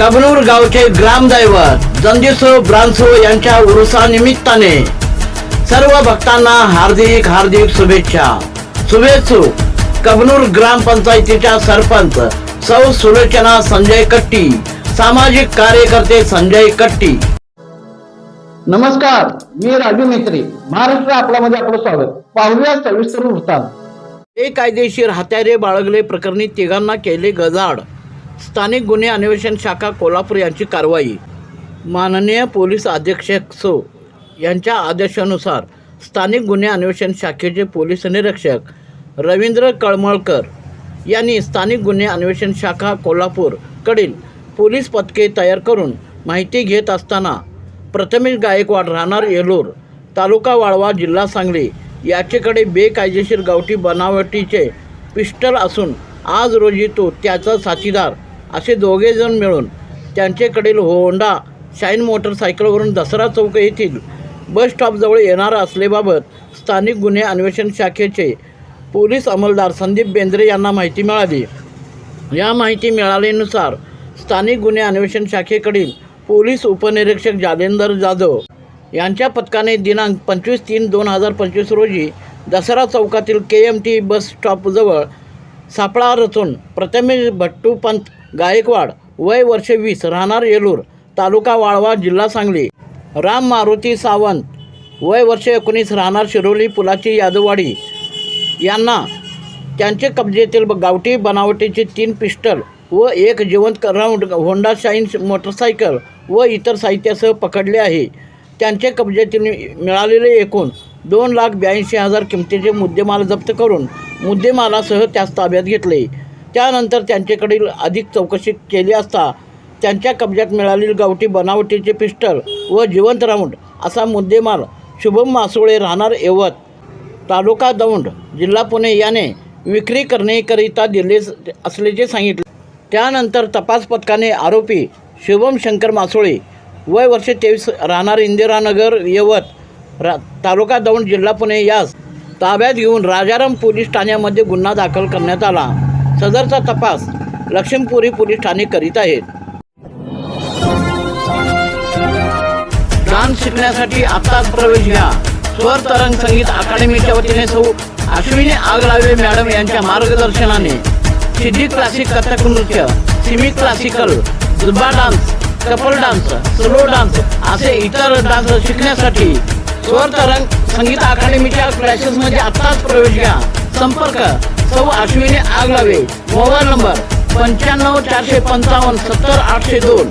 कबनूर गावचे ग्रामदैवत जंजिसो ब्रांसो यांच्या उरुसानिमित्ताने सर्व भक्तांना हार्दिक हार्दिक शुभेच्छा. शुभेच्छुक कबनूर ग्रामपंचायतीच्या सरपंच सौ सुलोचना संजय कट्टी सामाजिक कार्यकर्ते संजय कट्टी. नमस्कार मी राजू मेत्री महाराष्ट्र आपल्यामध्ये आपलं स्वागत. पाहूया सविस्तर वृत्तांत. बेकायदेशीर हत्यारे बाळगले प्रकरणी तिघांना केले गजाड स्थानिक गुन्हे अन्वेषण शाखा कोल्हापूर यांची कारवाई. माननीय पोलीस अधीक्षक सो यांच्या आदेशानुसार स्थानिक गुन्हे अन्वेषण शाखेचे पोलीस निरीक्षक रवींद्र कळमळकर यांनी स्थानिक गुन्हे अन्वेषण शाखा कोल्हापूरकडील पोलीस पथके तयार करून माहिती घेत असताना प्रथमेश गायकवाड राहणार येलोर तालुका वाळवा जिल्हा सांगली याचेकडे बेकायदेशीर गावठी बनावटीचे पिस्टल असून आज रोजी तो त्याचा साथीदार असे दोघेजण मिळून त्यांच्याकडील होंडा शाईन मोटरसायकलवरून दसरा चौक येथील बस स्टॉपजवळ येणार असल्याबाबत स्थानिक गुन्हे अन्वेषण शाखेचे पोलीस अंमलदार संदीप बेंद्रे यांना माहिती मिळाली. या माहिती मिळाल्यानुसार स्थानिक गुन्हे अन्वेषण शाखेकडील पोलीस उपनिरीक्षक जालेंदर जाधव यांच्या पथकाने दिनांक पंचवीस तीन दोन हजार पंचवीस रोजी दसरा चौकातील के एम टी बस स्टॉपजवळ सापळा रचून प्रथमेश भट्टू पंत गायकवाड वय वर्ष वीस राहणार येलूर तालुका वाळवा जिल्हा सांगली. राम मारुती सावंत वय वर्ष एकोणीस राहणार शिरोली पुलाची यादववाडी. यांना त्यांचे कब्जेतील गावठी बनावटीचे तीन पिस्टल व एक जिवंत राऊंड होंडा शाईन मोटरसायकल व इतर साहित्यासह पकडले आहे. त्यांचे कब्जेतील मिळालेले एकूण दोन लाख ब्याऐंशी हजार किमतीचे मुद्देमाल जप्त करून मुद्देमालासह त्यास ताब्यात घेतले. त्यानंतर त्यांच्याकडील अधिक चौकशी केली असता त्यांच्या कब्जात मिळालेली गावठी बनावटीचे पिस्टल व जिवंत राऊंड असा मुद्देमाल शुभम मासोळे राहणार यवत. तालुका दौंड जिल्हा पुणे याने विक्री करण्याकरिता दिले असल्याचे सांगितले. त्यानंतर तपास पथकाने आरोपी शुभम शंकर मासोळे वय वर्ष तेवीस राहणार इंदिरानगर यवत रा तालुका दौंड जिल्हा पुणे यास ताब्यात घेऊन राजाराम पोलीस ठाण्यामध्ये गुन्हा दाखल करण्यात आला. सदरचा तपास लक्ष्मीपुरी पोलीस ठाणे करीत आहेत. डान्स शिकण्यासाठी आत्ताच प्रवेश घ्या. स्वर तरंग संगीत अकादमीच्या वतीने सौ अश्विनी आगलावे मॅडम यांच्या मार्गदर्शनाने सिद्धी क्लासिक कथक नृत्य Simi classical Zumba dance couple dance slow dance असे इतर डान्स शिकण्यासाठी स्वर तरंग संगीत अकादमीच्या क्लासेसमध्ये आत्ताच प्रवेश घ्या. संपर्क. सौ अश्विनी आगलावे मोबाईल नंबर पंच्याण्णव चारशे पंचावन्न सत्तर आठशे दोन.